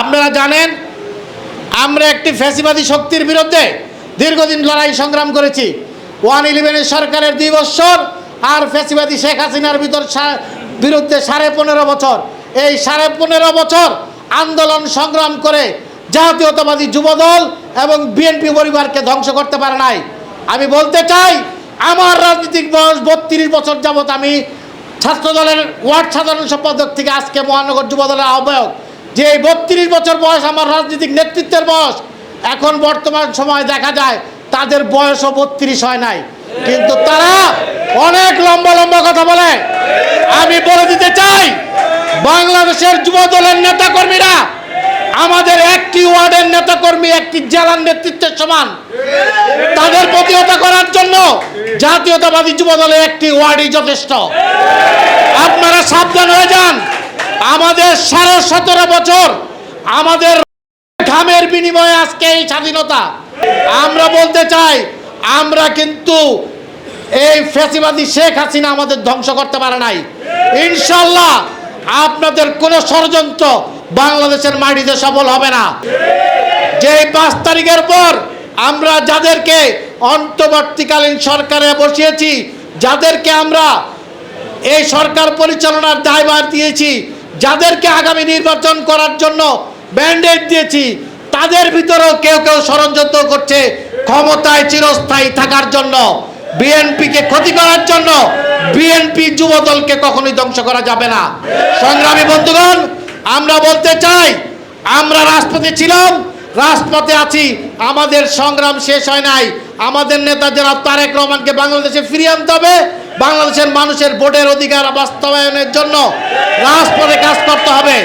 আপনারা জানেন, আমরা একটি ফ্যাসিবাদী শক্তির বিরুদ্ধে দীর্ঘদিন লড়াই সংগ্রাম করেছি। ওয়ান ইলেভেনের সরকারের দুই বছর আর ফ্যাসিবাদী শেখ হাসিনার ভিতর বিরুদ্ধে সাড়ে পনেরো বছর। এই সাড়ে পনেরো বছর আন্দোলন সংগ্রাম করে জাতীয়তাবাদী যুবদল এবং বিএনপি পরিবারকে ধ্বংস করতে পারে নাই। আমি বলতে চাই, আমার রাজনৈতিক বয়স বত্রিশ বছর যাবত আমি ছাত্র দলের ওয়ার্ড সাধারণ সম্পাদক থেকে আজকে মহানগর যুব দলের আহ্বায়ক। যে এই বত্রিশ বছর বয়স আমার রাজনৈতিক নেতৃত্বের বয়স, এখন বর্তমান সময় দেখা যায় তাদের বয়সও বত্রিশ হয় নাই। কিন্তু তারা অনেক লম্বা লম্বা কথা বলে। আমি বলে দিতে চাই, বাংলাদেশের যুব দলের নেতাকর্মীরা, আমাদের একটি ওয়ার্ডের নেতাকর্মী, একটি জেলার নেতৃত্বের সমান। তাদের প্রতিহত করার জন্য জাতীয়তাবাদী যুব দলের একটি ওয়ার্ডই যথেষ্ট। আপনারা সাবধান হয়ে যান। আমাদের সাড়ে সতেরো বছর আমাদের ঘামের বিনিময়ে আজকে এই স্বাধীনতা। আমরা বলতে চাই, আমরা কিন্তু এই ফ্যাসিবাদী শেখ হাসিনা আমাদের ধ্বংস করতে পারে নাই। ইনশাল্লাহ আপনাদের কোনো ষড়যন্ত্র বাংলাদেশের মাটিতে সফল হবে না। যে পাঁচ তারিখের পর আমরা যাদেরকে অন্তর্বর্তীকালীন সরকারে বসিয়েছি, যাদেরকে আমরা এই সরকার পরিচালনার দায়ভার দিয়েছি যাদেরকে আগামী নির্বাচন করার জন্য ব্যান্ডেড দিয়েছি, তাদের ভিতরেও কেউ কেউ ষড়যন্ত্র করছে, ক্ষমতায় চিরস্থায়ী থাকার জন্য, বিএনপিকে ক্ষতি করার জন্য, বিএনপি যুব দলকে কখনোই ধ্বংস করা যাবে না। সংগ্রামী বন্ধুগণ, আমরা বলতে চাই, আমরা রাজপথে ছিলাম, রাজপথে আছি, আমাদের সংগ্রাম শেষ হয় নাই, আমাদের নেতা যারা তারেক রহমানকে বাংলাদেশে ফিরিয়ে আনতে হবে বাংলাদেশের মানুষের ভোটের অধিকার বাস্তবায়নের জন্য রাজপথে কাজ করতে হবে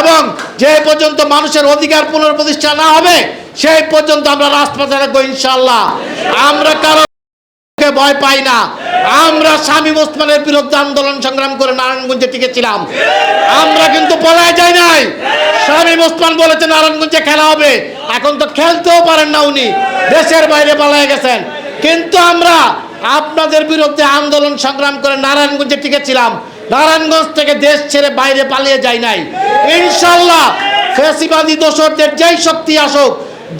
এবং যে পর্যন্ত মানুষের অধিকার পুনঃপ্রতিষ্ঠা না হবে, সেই পর্যন্ত আমরা রাজপথে থাকব ইনশাল্লাহ আমরা কারও ভয় পাই না। আমরা স্বামী ওসমানের বিরুদ্ধে আন্দোলন সংগ্রাম করে নারায়ণগঞ্জে টিকেছিলাম। আমরা কিন্তু পলায় যাই নাই। স্বামী ওসমান বলেছে নারায়ণগঞ্জে খেলা হবে। এখন তো খেলতেও পারেন না উনি। দেশের বাইরে পালায় গেছেন। কিন্তু আমরা আপনাদের বিরুদ্ধে আন্দোলন সংগ্রাম করে নারায়ণগঞ্জে টিকেছিলাম। নারায়ণগঞ্জ থেকে দেশ ছেড়ে বাইরে পালিয়ে যায় নাই। ইনশাল্লাহ ফেসিবাদী দোসরদের যেই শক্তি আসুক,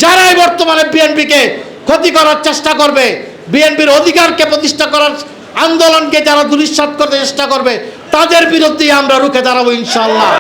যারাই বর্তমানে বিএনপিকে ক্ষতি করার চেষ্টা করবে, বিএনপির অধিকারকে প্রতিষ্ঠা করার আন্দোলনকে যারা দুরিশ্বাত করতে চেষ্টা করবে, তাদের বিরুদ্ধেই আমরা রুখে দাঁড়াবো ইনশাল্লাহ